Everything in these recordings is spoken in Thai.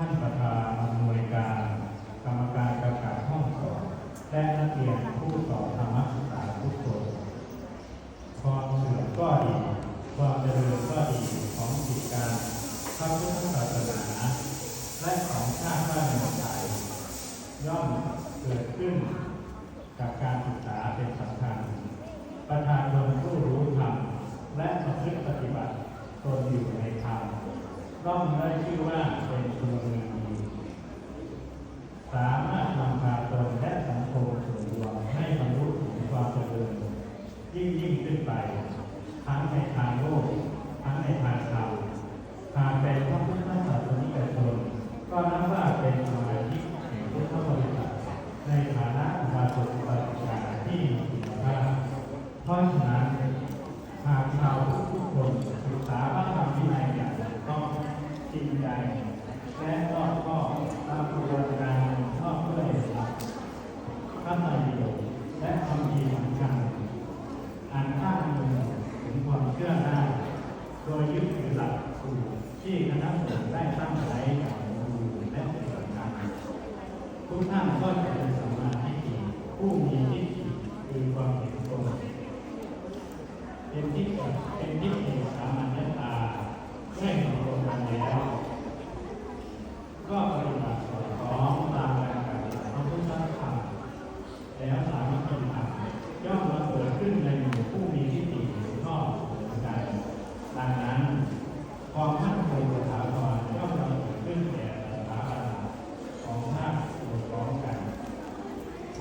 ท่านประธานอำนวยการ กรรมการกำกับห้องสอนและนักเรียนผู้สอนธรรมศึกษาทุกคนความเสื่อยก็ดี ความเจริญก็ดีของกิจการพระพุทธศาสนา และของชาติบ้านเมืองไทยย่อมเกิดขึ้นกับการศึกษาเป็นสำคัญ ประธานชนผู้รู้ธรรมและประพฤติปฏิบัติตนอยู่ในธรรมต้องได้ชื่อ ษาพระธรรมวินัยอย่างถูกต้องจริงใจและก็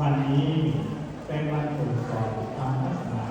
วันนี้เป็นวันตรวจสอบทางศาสนา